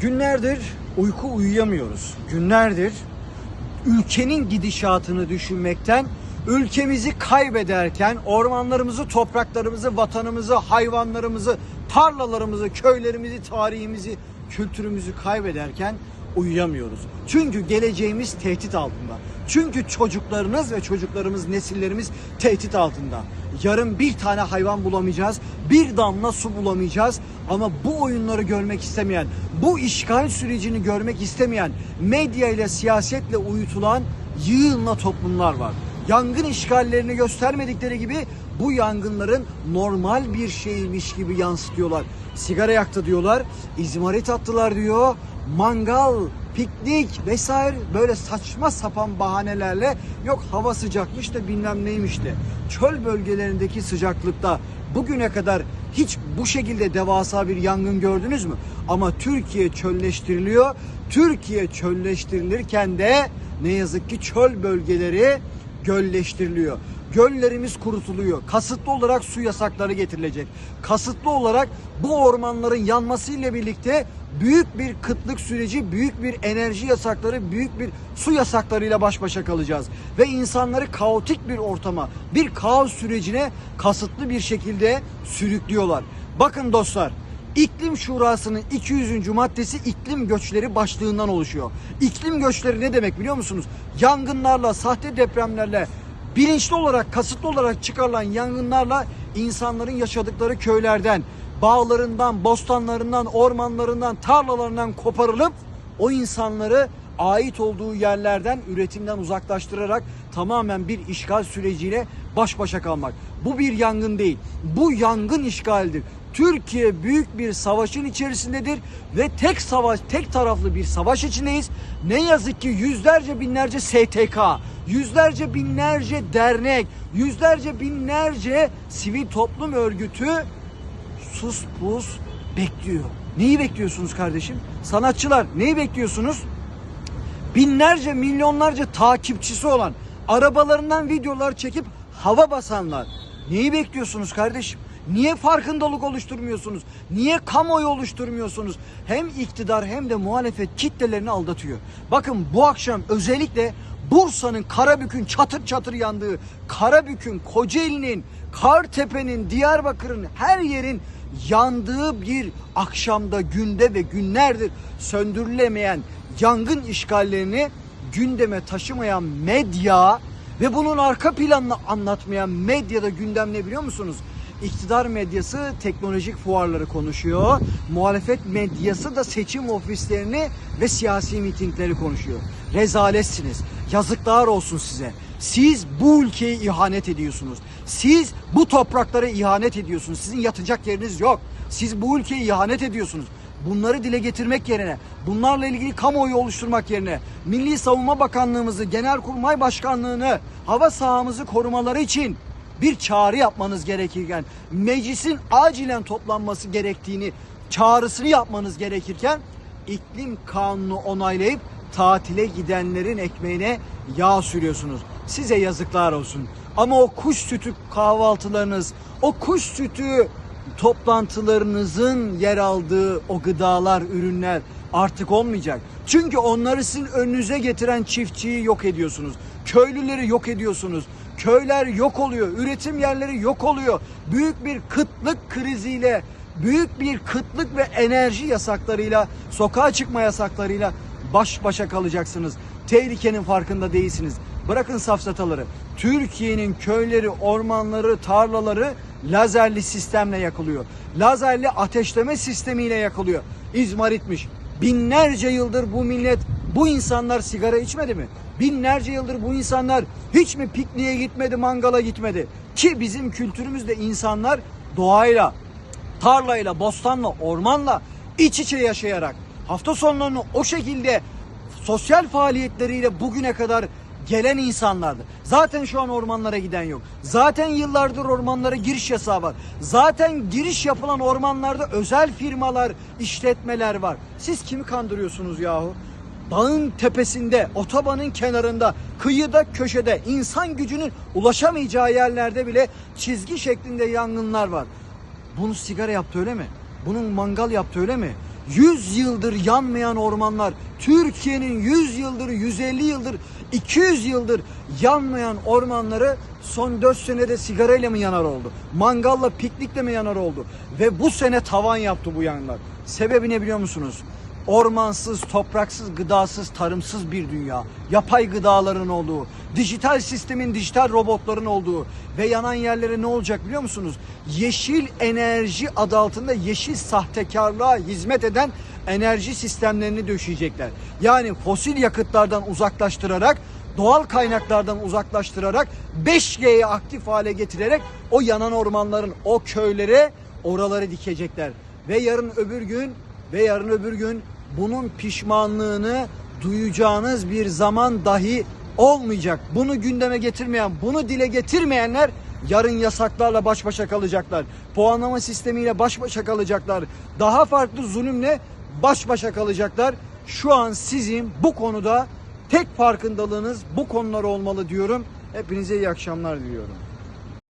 Günlerdir uyku uyuyamıyoruz. Günlerdir ülkenin gidişatını düşünmekten, ülkemizi kaybederken ormanlarımızı, topraklarımızı, vatanımızı, hayvanlarımızı, tarlalarımızı, köylerimizi, tarihimizi, kültürümüzü kaybederken uyuyamıyoruz. Çünkü geleceğimiz tehdit altında. Çünkü çocuklarınız ve çocuklarımız, nesillerimiz tehdit altında. Yarın bir tane hayvan bulamayacağız, bir damla su bulamayacağız ama bu oyunları görmek istemeyen, bu işgal sürecini görmek istemeyen, medya ile siyasetle uyutulan yığınla toplumlar var. Yangın işgallerini göstermedikleri gibi bu yangınların normal bir şeymiş gibi yansıtıyorlar. Sigara yaktı diyorlar, izmarit attılar diyor, mangal, piknik vesaire böyle saçma sapan bahanelerle yok hava sıcakmış da bilmem neymiş de çöl bölgelerindeki sıcaklıkta bugüne kadar hiç bu şekilde devasa bir yangın gördünüz mü? Ama Türkiye çölleştiriliyor. Türkiye çölleştirilirken de ne yazık ki çöl bölgeleri gölleştiriliyor. Göllerimiz kurutuluyor. Kasıtlı olarak su yasakları getirilecek. Kasıtlı olarak bu ormanların yanmasıyla birlikte büyük bir kıtlık süreci, büyük bir enerji yasakları, büyük bir su yasaklarıyla baş başa kalacağız. Ve insanları kaotik bir ortama, bir kaos sürecine kasıtlı bir şekilde sürüklüyorlar. Bakın dostlar, İklim Şurası'nın 200. maddesi iklim göçleri başlığından oluşuyor. İklim göçleri ne demek biliyor musunuz? Yangınlarla, sahte depremlerle, bilinçli olarak, kasıtlı olarak çıkarılan yangınlarla insanların yaşadıkları köylerden, bağlarından, bostanlarından, ormanlarından, tarlalarından koparılıp o insanları ait olduğu yerlerden, üretimden uzaklaştırarak tamamen bir işgal süreciyle baş başa kalmak. Bu bir yangın değil. Bu yangın işgaldir. Türkiye büyük bir savaşın içerisindedir ve tek savaş, tek taraflı bir savaş içindeyiz. Ne yazık ki yüzlerce binlerce STK, yüzlerce binlerce dernek, yüzlerce binlerce sivil toplum örgütü sus pus bekliyor. Neyi bekliyorsunuz kardeşim? Sanatçılar neyi bekliyorsunuz? Binlerce milyonlarca takipçisi olan arabalarından videolar çekip hava basanlar. Neyi bekliyorsunuz kardeşim? Niye farkındalık oluşturmuyorsunuz? Niye kamuoyu oluşturmuyorsunuz? Hem iktidar hem de muhalefet kitlelerini aldatıyor. Bakın bu akşam özellikle Bursa'nın Karabük'ün çatır çatır yandığı, Karabük'ün, Kocaeli'nin, Kartepe'nin, Diyarbakır'ın her yerin yandığı bir akşamda, günde ve günlerdir söndürülemeyen yangın işgallerini gündeme taşımayan medya ve bunun arka planını anlatmayan medyada gündem ne biliyor musunuz? İktidar medyası teknolojik fuarları konuşuyor. Muhalefet medyası da seçim ofislerini ve siyasi mitingleri konuşuyor. Rezaletsiniz. Yazıklar olsun size. Siz bu ülkeyi ihanet ediyorsunuz. Siz bu topraklara ihanet ediyorsunuz. Sizin yatacak yeriniz yok. Siz bu ülkeyi ihanet ediyorsunuz. Bunları dile getirmek yerine, bunlarla ilgili kamuoyu oluşturmak yerine Milli Savunma Bakanlığımızı, Genelkurmay Başkanlığını, hava sahamızı korumaları için bir çağrı yapmanız gerekirken, meclisin acilen toplanması gerektiğini çağrısını yapmanız gerekirken iklim kanunu onaylayıp tatile gidenlerin ekmeğine yağ sürüyorsunuz. Size yazıklar olsun. Ama o kuş sütü kahvaltılarınız, o kuş sütü toplantılarınızın yer aldığı o gıdalar, ürünler artık olmayacak. Çünkü onları sizin önünüze getiren çiftçiyi yok ediyorsunuz. Köylüleri yok ediyorsunuz. Köyler yok oluyor. Üretim yerleri yok oluyor. Büyük bir kıtlık kriziyle, büyük bir kıtlık ve enerji yasaklarıyla, sokağa çıkma yasaklarıyla baş başa kalacaksınız. Tehlikenin farkında değilsiniz. Bırakın safsataları. Türkiye'nin köyleri, ormanları, tarlaları lazerli sistemle yakılıyor. Lazerli ateşleme sistemiyle yakılıyor. İzmaritmiş. Binlerce yıldır bu millet, bu insanlar sigara içmedi mi? Binlerce yıldır bu insanlar hiç mi pikniğe gitmedi, mangala gitmedi? Ki bizim kültürümüzde insanlar doğayla, tarlayla, bostanla, ormanla iç içe yaşayarak hafta sonlarını o şekilde sosyal faaliyetleriyle bugüne kadar gelen insanlardı. Zaten şu an ormanlara giden yok. Zaten yıllardır ormanlara giriş yasağı var. Zaten giriş yapılan ormanlarda özel firmalar, işletmeler var. Siz kimi kandırıyorsunuz yahu? Dağın tepesinde, otobanın kenarında, kıyıda, köşede, insan gücünün ulaşamayacağı yerlerde bile çizgi şeklinde yangınlar var. Bunu sigara yaptı öyle mi? Bunun mangal yaptı öyle mi? 100 yıldır yanmayan ormanlar, Türkiye'nin 100 yıldır, 150 yıldır, 200 yıldır yanmayan ormanları son 4 senede sigarayla mı yanar oldu? Mangalla, piknikle mi yanar oldu? Ve bu sene tavan yaptı bu yangınlar. Sebebi ne biliyor musunuz? Ormansız, topraksız, gıdasız, tarımsız bir dünya. Yapay gıdaların olduğu, dijital sistemin, dijital robotların olduğu ve yanan yerlere ne olacak biliyor musunuz? Yeşil enerji adı altında yeşil sahtekarlığa hizmet eden enerji sistemlerini döşeyecekler. Yani fosil yakıtlardan uzaklaştırarak doğal kaynaklardan uzaklaştırarak 5G'yi aktif hale getirerek o yanan ormanların o köylere oraları dikecekler. Ve yarın öbür gün ve yarın öbür gün bunun pişmanlığını duyacağınız bir zaman dahi olmayacak. Bunu gündeme getirmeyen, bunu dile getirmeyenler yarın yasaklarla baş başa kalacaklar. Puanlama sistemiyle baş başa kalacaklar. Daha farklı zulümle baş başa kalacaklar. Şu an sizin bu konuda tek farkındalığınız bu konular olmalı diyorum. Hepinize iyi akşamlar diliyorum.